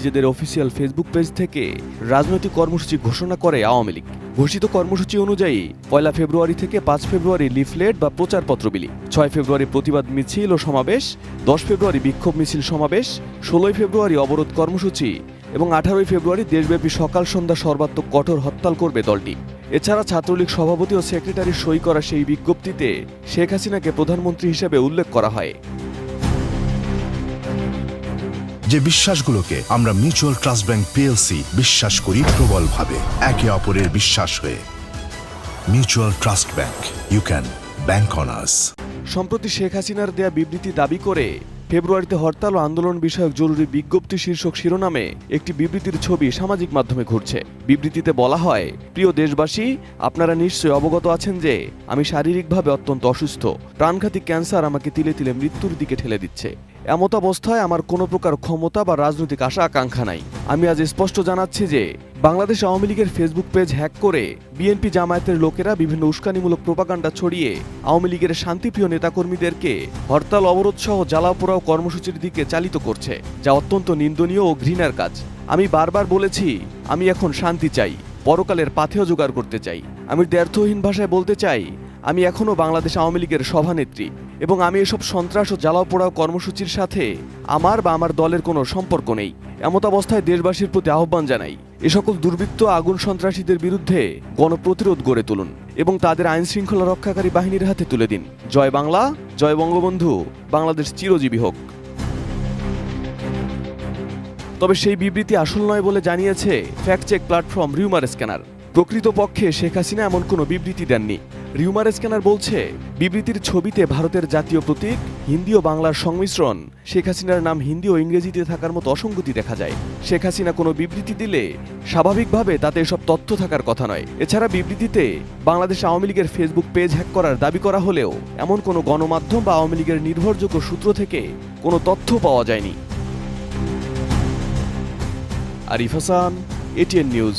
নিজেদের official Facebook page থেকে রাজনৈতিক কর্মসূচি ঘোষণা করে আওয়ামী লীগ। ঘোষিত কর্মসূচি অনুযায়ী পয়লা ফেব্রুয়ারি থেকে পাঁচ ফেব্রুয়ারি লিফলেট বা প্রচারপত্র বিলি, ছয় ফেব্রুয়ারি প্রতিবাদ মিছিল ও সমাবেশ, দশ ফেব্রুয়ারি বিক্ষোভ মিছিল সমাবেশ, ষোলোই ফেব্রুয়ারি অবরোধ কর্মসূচি এবং আঠারোই ফেব্রুয়ারি দেশব্যাপী সকাল সন্ধ্যা সর্বাত্মক কঠোর হরতাল করবে দলটি। এছাড়া ছাত্রলীগ সভাপতি ও সেক্রেটারি সই করা সেই বিজ্ঞপ্তিতে শেখ হাসিনাকে প্রধানমন্ত্রী হিসেবে উল্লেখ করা হয়। যে বিশ্বাসগুলোকে আমরা মিউচুয়াল ট্রাস্ট ব্যাংক পিএলসি বিশ্বাস করি প্রবলভাবে, একে অপরের বিশ্বাস হয়ে। Mutual trust bank you can bank on us সম্প্রতি শেখ হাসিনার দেয়া বিবৃতি দাবি করে, ফেব্রুয়ারিতে হরতাল ও আন্দোলন বিষয়ক জরুরি বিজ্ঞপ্তি শীর্ষক শিরোনামে একটি বিবৃতির ছবি সামাজিক মাধ্যমে ঘুরছে। বিবৃতিতে বলা হয়, প্রিয় দেশবাসী, আপনারা নিশ্চয়ই অবগত আছেন যে, আমি শারীরিকভাবে অত্যন্ত অসুস্থ। প্রাণঘাতী ক্যান্সার আমাকে তিলে তিলে মৃত্যুর দিকে ঠেলে দিচ্ছে। এমত অবস্থায় আমার কোনো প্রকার ক্ষমতা বা রাজনৈতিক আশা আকাঙ্ক্ষা নাই। আমি আজ স্পষ্ট জানাচ্ছি যে, বাংলাদেশ আওয়ামী লীগের ফেসবুক পেজ হ্যাক করে বিএনপি জামায়াতের লোকেরা বিভিন্ন উস্কানিমূলক প্রোপাগান্ডা ছড়িয়ে আওয়ামী লীগের শান্তিপ্রিয় নেতাকর্মীদেরকে হরতাল অবরোধ সহ জ্বালাও পোড়াও কর্মসূচির দিকে চালিত করছে, যা অত্যন্ত নিন্দনীয় ও ঘৃণার কাজ। আমি বারবার বলেছি, আমি এখন শান্তি চাই, পরকালের পাথেও জোগাড় করতে চাই। আমি দ্ব্যর্থহীন ভাষায় বলতে চাই, আমি এখনও বাংলাদেশ আওয়ামী লীগের সভানেত্রী। এবং আমি এসব সন্ত্রাস ও জ্বালাও পোড়াও কর্মসূচির সাথে আমার বা আমার দলের কোনো সম্পর্ক নেই। এমত অবস্থায় দেশবাসীর প্রতি আহ্বান জানাই, এ সকল দুর্বৃত্ত আগুন সন্ত্রাসীদের বিরুদ্ধে গণপ্রতিরোধ গড়ে তুলুন এবং তাদের আইন শৃঙ্খলা রক্ষাকারী বাহিনীর হাতে তুলে দিন। জয় বাংলা, জয় বঙ্গবন্ধু, বাংলাদেশ চিরজীবী হোক। তবে সেই বিবৃতি আসল নয় বলে জানিয়েছে fact check platform rumour scanner. প্রকৃতপক্ষে শেখ হাসিনা এমন কোনো বিবৃতি দেননি। রিউমার স্ক্যানার বলছে, বিবৃতির ছবিতে ভারতের জাতীয় প্রতীক হিন্দি ও বাংলার সংমিশ্রণ। শেখ হাসিনার নাম হিন্দি ও ইংরেজিতে থাকার মতো অসঙ্গতি দেখা যায়। শেখ হাসিনা কোনো বিবৃতি দিলে স্বাভাবিকভাবে তাতে এসব তথ্য থাকার কথা নয়। এছাড়া বিবৃতিতে বাংলাদেশ আওয়ামী লীগের ফেসবুক পেজ হ্যাক করার দাবি করা হলেও এমন কোনো গণমাধ্যম বা আওয়ামী লীগের নির্ভরযোগ্য সূত্র থেকে কোনো তথ্য পাওয়া যায়নি। Arif Hasan ATN news.